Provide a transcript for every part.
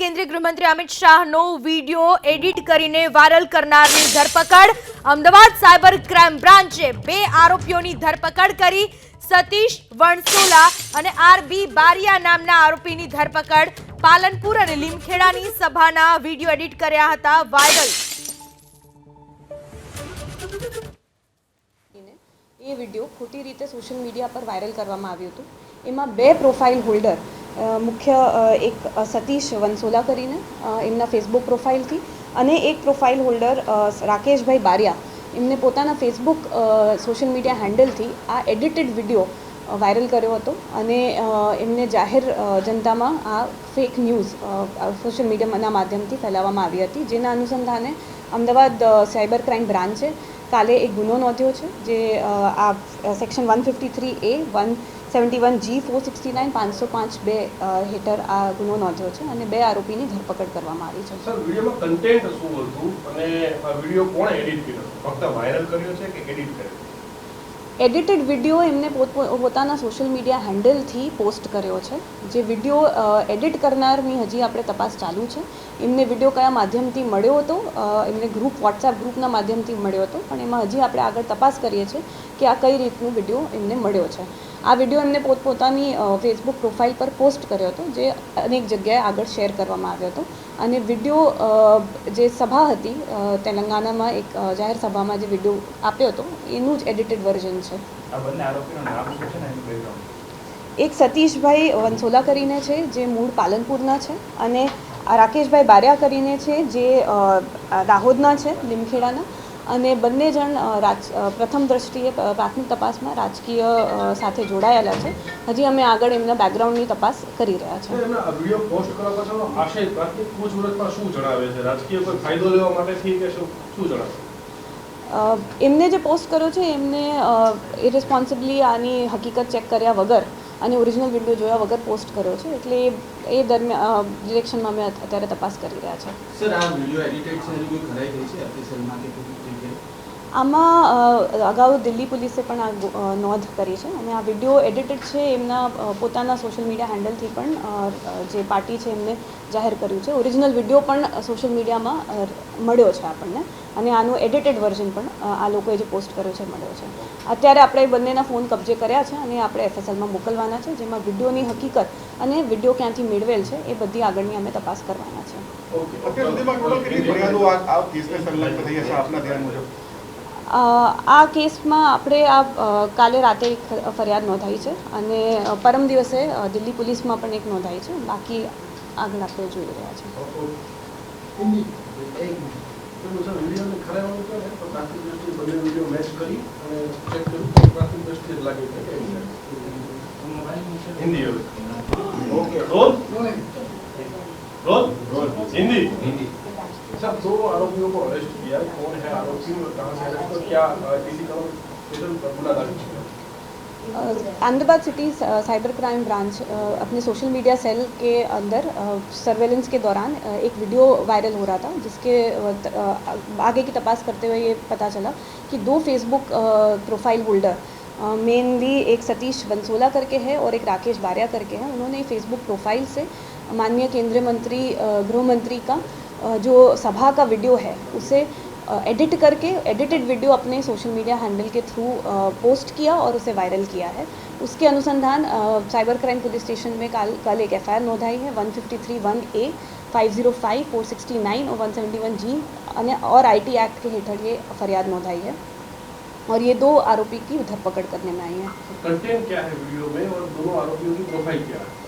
કેન્દ્રીય ગૃહમંત્રી અમિત શાહનો વીડિયો એડિટ કરીને વાયરલ કરનારની ધરપકડ. અમદાવાદ સાયબર ક્રાઇમ બ્રાન્ચે બે આરોપીઓની ધરપકડ કરી. સતીશ વણસોલા અને આર બી બારિયા નામના આરોપીની ધરપકડ પાલનપુર અને લીમખેડાની સભાના વીડિયો એડિટ કર્યા હતા વાયરલ. એ વીડિયો ખોટી રીતે સોશિયલ મીડિયા પર વાયરલ કરવામાં આવ્યું હતું. એમાં બે પ્રોફાઇલ હોલ્ડર મુખ્ય એક સતીશ વંસોલા કરીને એમના ફેસબુક પ્રોફાઇલથી અને એક પ્રોફાઇલ હોલ્ડર રાકેશભાઈ બારિયા. એમને પોતાના ફેસબુક સોશિયલ મીડિયા હેન્ડલથી આ એડિટેડ વીડિયો વાયરલ કર્યો હતો અને એમને જાહેર જનતામાં આ ફેક ન્યૂઝ સોશિયલ મીડિયાના માધ્યમથી ફેલાવવામાં આવી હતી, જેના અનુસંધાને અમદાવાદ સાયબર ક્રાઇમ બ્રાન્ચે કાલે એક ગુનો નોંધ્યો છે, જે આ section one fifty three A one seventy one G four sixty nine પાંચસો પાંચ બે હેઠળ આ ગુનો નોંધ્યો છે અને બે આરોપીની ધરપકડ કરવામાં આવી છે. સર વિડીયોમાં કન્ટેન્ટ શું હતું? અને આ વીડિયો કોણે એડિટ કર્યો? ફક્ત વાયરલ કર્યો છે કે એડિટ કર્યો? એડિટેડ વીડિયો એમને પોત પોતાના સોશિયલ મીડિયા હેન્ડલથી પોસ્ટ કર્યો છે. જે વીડિયો એડિટ કરનારની હજી આપણે તપાસ ચાલુ છે. એમને વીડિયો કયા માધ્યમથી મળ્યો હતો? એમને ગ્રુપ વોટ્સએપ ગ્રુપના માધ્યમથી મળ્યો હતો. પણ એમાં હજી આપણે આગળ તપાસ કરીએ છીએ કે આ કઈ રીતનો વીડિયો એમને મળ્યો છે. આ વીડિયો એમને પોતપોતાની ફેસબુક પ્રોફાઇલ પર પોસ્ટ કર્યો હતો જે અનેક જગ્યાએ આગળ શેર કરવામાં આવ્યો હતો. અને વીડિયો જે સભા હતી તેલંગાણામાં તેલંગાનામાં એક જાહેર સભામાં જે વીડિયો આપ્યો હતો એનું જ એડિટેડ વર્ઝન છે. એક સતીશભાઈ વંસોલા કરીને છે જે મૂળ પાલનપુરના છે અને રાકેશભાઈ બારિયા કરીને છે જે દાહોદના છે લીમખેડાના. અને બંને જણ રાજ પ્રથમ દ્રષ્ટિએ પ્રાથમિક તપાસમાં રાજકીય સાથે જોડાયેલા છે. હજી અમે આગળ એમના બેકગ્રાઉન્ડની તપાસ કરી રહ્યા છે સર એમના આ વીડિયો પોસ્ટ કરવા પાછળનો આશય પ્રાથમિક પૂછપરછમાં શું જણાવે છે? રાજકીય કોઈ ફાયદો લેવા માટેથી કે શું શું જણાવે? અ, એમને જે પોસ્ટ કર્યો છે એમને ઇરેસ્પોન્સિબલી આની હકીકત ચેક કર્યા વગર અને ઓરિજિનલ વીડિયો જોયા વગર પોસ્ટ કર્યો છે, એટલે એ દરમિયાન ડિરેક્શનમાં અમે અત્યારે તપાસ કરી રહ્યા છે. સર, આ વીડિયો એડિટેડ છે કોઈ ખરાઈ ગઈ છે? ઓફિશિયલમાં કે આમાં અગાઉ દિલ્હી પોલીસે પણ આ નોંધ કરી છે. અને આ વીડિયો એડિટેડ છે એમના પોતાના સોશિયલ મીડિયા હેન્ડલથી પણ જે પાર્ટી છે એમને જાહેર કર્યું છે. ઓરિજિનલ વીડિયો પણ સોશિયલ મીડિયામાં મળ્યો છે આપણને. અને આનું એડિટેડ વર્ઝન પણ આ લોકોએ જે પોસ્ટ કર્યો છે મળ્યો છે. અત્યારે આપણે બંનેના ફોન કબજે કર્યા છે અને આપણે એફએસએલમાં મોકલવાના છે, જેમાં વિડીયોની હકીકત અને વીડિયો ક્યાંથી મેળવેલ છે એ બધી આગળની અમે તપાસ કરવાના છે. આ કેસમાં આપણે આ કાલે રાતે એક ફરિયાદ નોંધાઈ છે અને પરમ દિવસે દિલ્હી પોલીસમાં પણ એક નોંધાઈ છે. બાકી આગળ આપણે જોઈ રહ્યા છે હિન્દી? दो आरोपियों को अरेस्ट किया कौन है आरोपी और कहाँ से अरेस्ट और क्या का दाखिल Ahmedabad city cyber crime branch अपने सोशल मीडिया सेल के अंदर सर्वेलेंस के दौरान एक वीडियो वायरल हो रहा था, जिसके आगे की तपास करते हुए ये पता चला कि दो फेसबुक प्रोफ़ाइल होल्डर मेनली एक सतीश बंसोला करके है और एक राकेश बारिया करके है। उन्होंने फेसबुक प्रोफ़ाइल से माननीय केंद्रीय मंत्री गृह मंत्री का जो सभा का वीडियो है, उसे एडिट करके एडिटेड वीडियो अपने सोशल मीडिया हैंडल के थ्रू पोस्ट किया और उसे वायरल किया है। उसके अनुसंधान साइबर क्राइम पुलिस स्टेशन में कल कल एक एफआईआर नोंधाई है one fifty three one A five zero five four sixty nine और वन सेवेंटी वन जी और आई टी एक्ट के हेठળ ये फरियाद नोंधाई है। और ये दो आरोपी की धरपकड़ करने में आई है। कंटेंट क्या है वीडियो में और दोनों आरोपियों की प्रोफ़ाइल क्या है?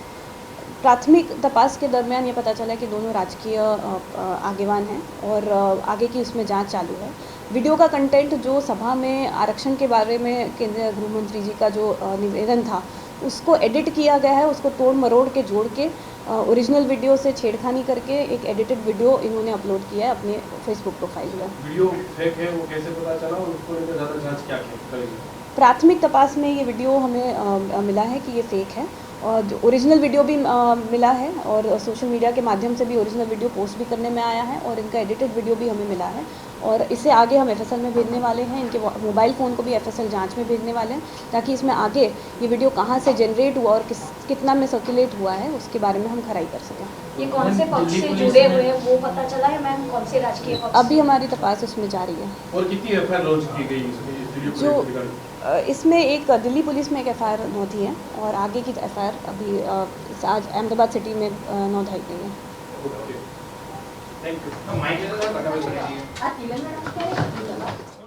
प्राथमिक तपास के दरमियान ये पता चला कि दोनों राजकीय आगेवान हैं और आगे की उसमें जाँच चालू है। वीडियो का कंटेंट जो सभा में आरक्षण के बारे में केंद्रीय गृह मंत्री जी का जो निवेदन था उसको एडिट किया गया है उसको तोड़ मरोड़ के जोड़ के ओरिजिनल वीडियो से छेड़खानी करके एक एडिटेड वीडियो इन्होंने अपलोड किया है अपने फेसबुक प्रोफ़ाइल पर वीडियो फेक है वो कैसे पता चला और उसको लेकर ज़्यादा जाँच क्या करेगी प्राथमिक तपास में ये वीडियो हमें अ, मिला है कि ये फेक है। और जो ओरिजिनल वीडियो भी अ, मिला है और सोशल मीडिया के माध्यम से भी ओरिजिनल वीडियो पोस्ट भी करने में आया है और इनका एडिटेड वीडियो भी हमें मिला है और इसे आगे हम एफएसएल में भेजने वाले हैं। इनके मोबाइल फ़ोन को भी एफएसएल जाँच में भेजने वाले हैं ताकि इसमें आगे ये वीडियो कहाँ से जनरेट हुआ और किस कितना में सर्कुलेट हुआ है उसके बारे में हम खराई कर सकें। ये कौन से पक्ष से जुड़े हुए हैं वो पता चला है मैम कौन से राजकीय अभी हमारी तपास उसमें जारी है। और कितनी एफ़ लॉन्च की गई जो इसमें एक दिल्ली पुलिस में एक एफ़ आई नोंधी है और आगे की एफआईआर अभी आज अहमदाबाद सिटी में नोंधाई गई है। થેન્ક યુ તો માઇક લેતા હતા બતાવી દીધી આ તિલન મેડમ કે